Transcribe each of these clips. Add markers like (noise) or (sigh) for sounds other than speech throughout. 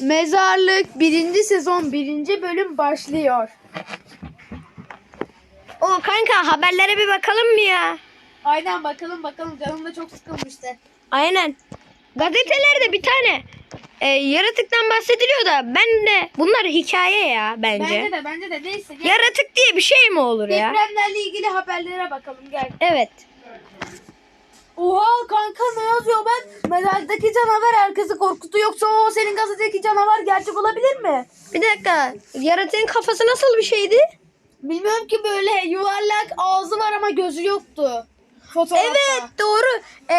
Mezarlık birinci sezon birinci bölüm başlıyor. O kanka haberlere bir bakalım mı ya? Aynen bakalım bakalım canım da çok sıkılmıştı. Aynen. Gazetelerde bir tane e, yaratıktan bahsediliyor da ben de bunlar hikaye ya bence. Bence de bence de neyse. Gel. Yaratık diye bir şey mi olur ya? Depremlerle ilgili haberlere bakalım gel. Evet. Oha kanka ne yazıyor ben? Mezardaki canavar herkesi korkutu yoksa o senin gazetedeki canavar gerçek olabilir mi? Bir dakika. Yaratığın kafası nasıl bir şeydi? Bilmiyorum ki böyle yuvarlak ağzı var ama gözü yoktu. Fotoğrafta. Evet doğru. E,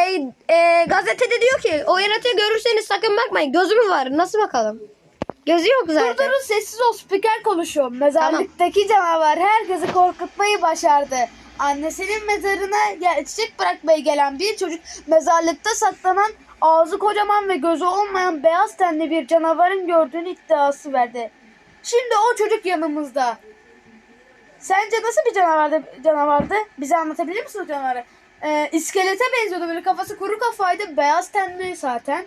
e, gazetede diyor ki o yaratığı görürseniz sakın bakmayın. Gözü mü var? Nasıl bakalım? Gözü yok Dur zaten. durun sessiz ol spiker konuşuyor. Mezarlıktaki canavar herkesi korkutmayı başardı. Annesinin mezarına çiçek bırakmaya gelen bir çocuk mezarlıkta saklanan ağzı kocaman ve gözü olmayan beyaz tenli bir canavarın gördüğünü iddiası verdi. Şimdi o çocuk yanımızda. Sence nasıl bir canavardı? canavardı? Bize anlatabilir misin o canavarı? Ee, iskelete benziyordu böyle kafası kuru kafaydı beyaz tenli zaten.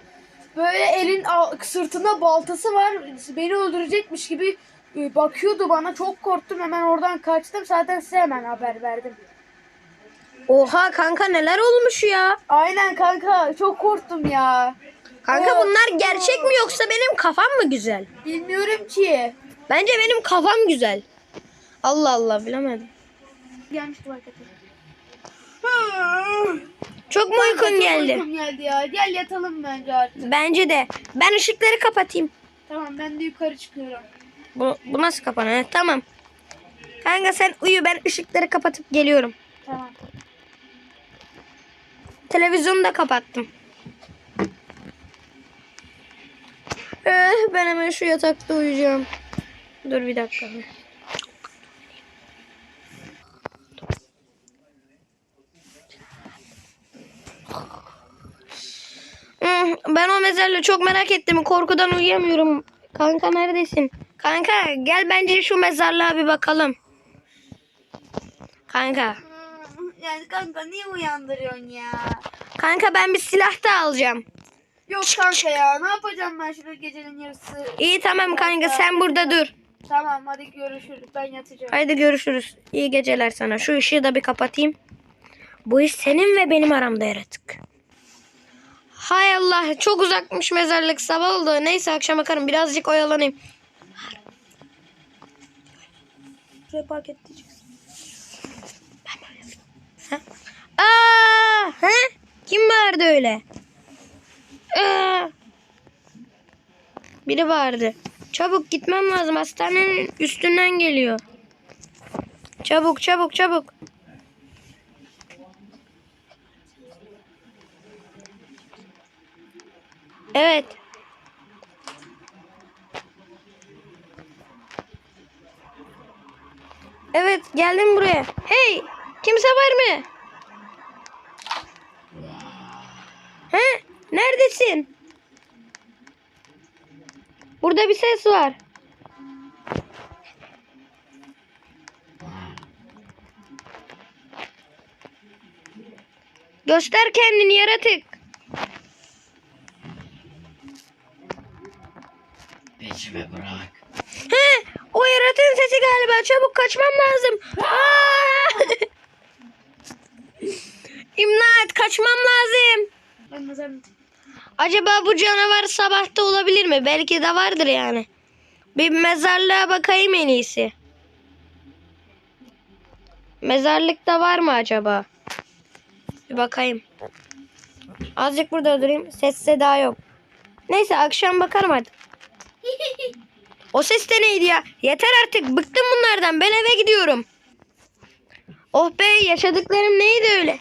Böyle elin sırtında baltası var. Beni öldürecekmiş gibi bakıyordu bana. Çok korktum hemen oradan kaçtım. Zaten size hemen haber verdim. Oha kanka neler olmuş ya? Aynen kanka çok korktum ya. Kanka Evet. bunlar gerçek mi yoksa benim kafam mı güzel? Bilmiyorum ki. Bence benim kafam güzel. Allah Allah bilemedim. Gelmişti hakikaten. Çok mu uykun Çok geldi? Uykum geldi ya. Gel yatalım bence artık. Bence de. Ben ışıkları kapatayım. Tamam ben de yukarı çıkıyorum. Bu, bu nasıl kapanıyor? Tamam. Kanka sen uyu ben ışıkları kapatıp geliyorum. Tamam. Televizyonu da kapattım. Eh, ben hemen şu yatakta uyuyacağım. Dur bir dakika. Hmm, Ben o mezarlığı çok merak ettim. Korkudan uyuyamıyorum. Kanka neredesin? Kanka gel bence şu mezarlığa bir bakalım. Kanka. Yani kanka niye uyandırıyorsun ya? Kanka ben bir silah da alacağım. Yok kanka ya ne yapacağım ben şurada gecenin yarısı. İyi tamam kanka sen burada dur. Tamam hadi görüşürüz ben yatacağım. Haydi görüşürüz. İyi geceler sana. Şu ışığı da bir kapatayım. Bu iş senin ve benim aramda yaratık. Hay Allah çok uzakmış mezarlık sabah oldu. Neyse akşam bakarım birazcık oyalanayım. Şuraya park edeceksin. Ha? Aa, ha? Kim vardı öyle? Aa. Biri vardı. Çabuk gitmem lazım. Hastanenin üstünden geliyor. Çabuk çabuk çabuk. Evet. Evet geldim buraya. Hey kimse var mı? He neredesin? Burada bir ses var. Göster kendini yaratık. Peşime bırak. Yaratığın sesi galiba. Çabuk kaçmam lazım. İmdat kaçmam lazım. Acaba bu canavar sabahta olabilir mi? Belki de vardır yani. Bir mezarlığa bakayım en iyisi. Mezarlıkta var mı acaba? Bir bakayım. Azıcık burada durayım. Ses seda yok. Neyse akşam bakarım hadi. (laughs) O ses de neydi ya? Yeter artık. Bıktım bunlardan. Ben eve gidiyorum. Oh be yaşadıklarım neydi öyle?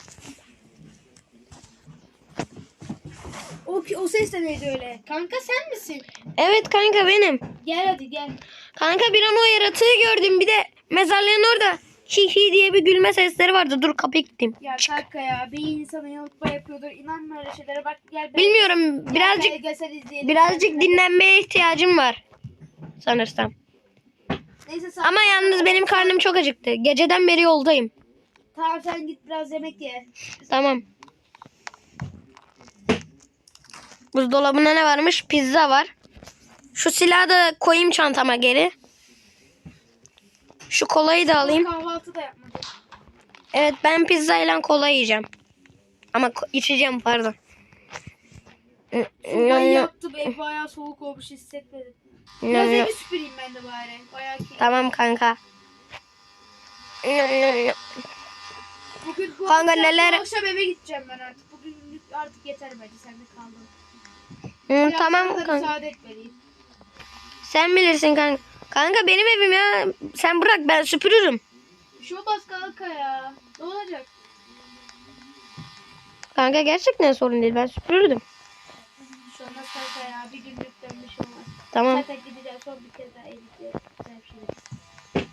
O, o ses de neydi öyle? Kanka sen misin? Evet kanka benim. Gel hadi gel. Kanka bir an o yaratığı gördüm. Bir de mezarlığın orada hi hi diye bir gülme sesleri vardı. Dur kapıyı gittim. Ya kanka ya bir insana yanıltma yapıyordur. İnanma öyle şeylere bak gel. ben- Bilmiyorum birazcık gel, gel, izleyelim. birazcık dinlenmeye ihtiyacım var. Sanırsam. Neyse sen, Ama yalnız benim karnım çok acıktı. Geceden beri yoldayım. Tamam sen git biraz yemek ye. Tamam. Buzdolabında ne varmış? Pizza var. Şu silahı da koyayım çantama geri. Şu kolayı da alayım. Kahvaltı da yapmadık. Evet ben pizza ile kola yiyeceğim. Ama içeceğim pardon. Sobayı yaptım. Ev bayağı soğuk olmuş hissetmedim. Biraz evi süpüreyim ben de bari. Bayağı. Tamam kanka. Bugün bu Kanka akşam, neler- bu akşam eve gideceğim ben artık. Bugün artık yeter bence sen de kaldın. Hı, tamam kanka. müsaade etmeliyim. Sen bilirsin kanka. Kanka benim evim ya. Sen bırak ben süpürürüm. Şey olmaz kanka ya. Ne olacak? Kanka gerçekten sorun değil ben süpürürdüm. Bir şey olmaz kanka ya. Bir günlükten bir şey olmaz. Tamam. Zaten gideceğim son bir kez daha evlilikle. Güzel bir.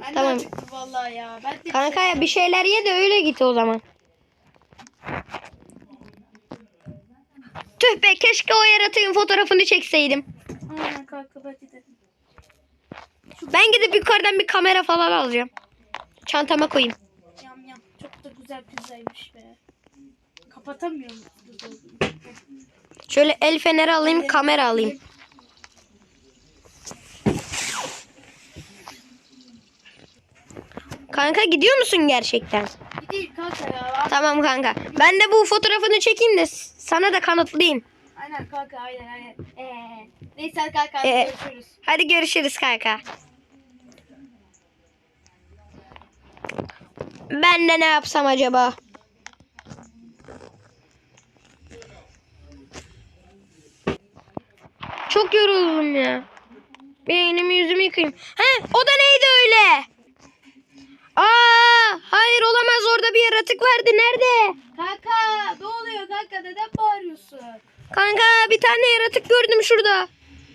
Ben Tamam. de acıktım vallahi ya. Ben de Kanka ya bir şeyler ye de öyle git o zaman. Tüh be keşke o yaratığın fotoğrafını çekseydim. Aynen kanka bence de. Ben gidip yukarıdan bir kamera falan alacağım. Çantama koyayım. Yam yam. Çok da güzel pizzaymış be. Kapatamıyorum. Şöyle el feneri alayım kamera alayım. Kanka gidiyor musun gerçekten? Gideyim kanka ya. Tamam kanka. Ben de bu fotoğrafını çekeyim de sana da kanıtlayayım. Aynen kanka aynen aynen. Ee, neyse kanka Ee, görüşürüz. Hadi görüşürüz kanka. Ben de ne yapsam acaba? Çok yoruldum ya. Beynimi yıkayayım. He, o da neydi öyle? Aa, hayır olamaz orada bir yaratık vardı. Nerede? Kanka ne oluyor kanka neden bağırıyorsun? Kanka bir tane yaratık gördüm şurada.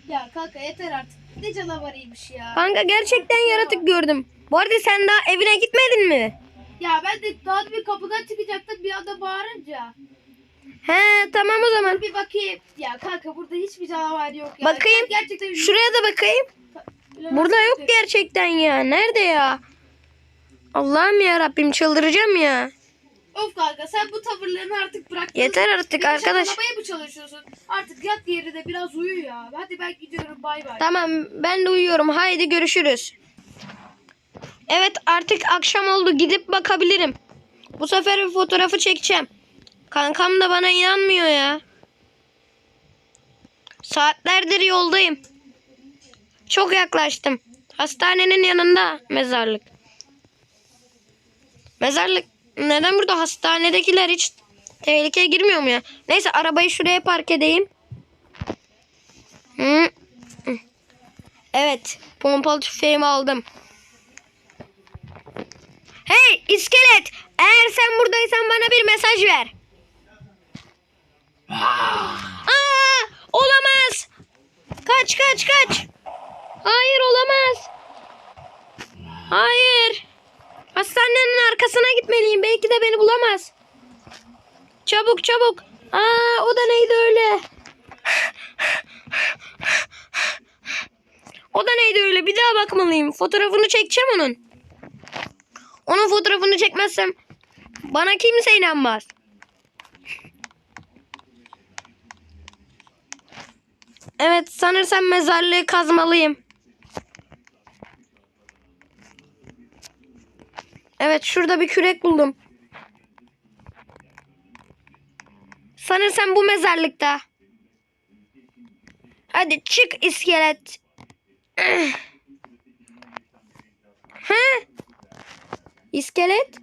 Ya kanka yeter artık. Ne canavarıymış ya. Kanka gerçekten yaratık gördüm. Bu arada sen daha evine gitmedin mi? Ya ben de daha bir kapıdan çıkacaktım bir anda bağırınca. He tamam o zaman. Bir bakayım. Ya kanka burada hiçbir canavar yok ya. Bakayım. Gerçekten Şuraya da bakayım. Burada yok gerçekten ya. Nerede ya? Allah'ım ya Rabbim çıldıracağım ya. Of kanka sen bu tavırlarını artık bırak. Yeter artık Beni arkadaş. şakalamaya mı çalışıyorsun? Artık yat yerine biraz uyu ya. Hadi ben gidiyorum bay bay. Tamam ben de uyuyorum. Haydi görüşürüz. Evet artık akşam oldu. Gidip bakabilirim. Bu sefer bir fotoğrafı çekeceğim. Kankam da bana inanmıyor ya. Saatlerdir yoldayım. Çok yaklaştım. Hastanenin yanında mezarlık. Mezarlık neden burada hastanedekiler hiç tehlikeye girmiyor mu ya? Neyse arabayı şuraya park edeyim. Hı. Evet, pompalı tüfeğimi aldım. Hey iskelet, eğer sen buradaysan bana bir mesaj ver. Aa, olamaz. Kaç kaç kaç. Hayır olamaz. Hayır. Hastanenin arkasına gitmeliyim. Belki de beni bulamaz. Çabuk çabuk. Aa o da neydi öyle? O da neydi öyle? Bir daha bakmalıyım. Fotoğrafını çekeceğim onun. Onun fotoğrafını çekmezsem bana kimse inanmaz. Evet sanırsam mezarlığı kazmalıyım. Evet şurada bir kürek buldum. Sanırsam bu mezarlıkta. Hadi çık iskelet. Ha? İskelet?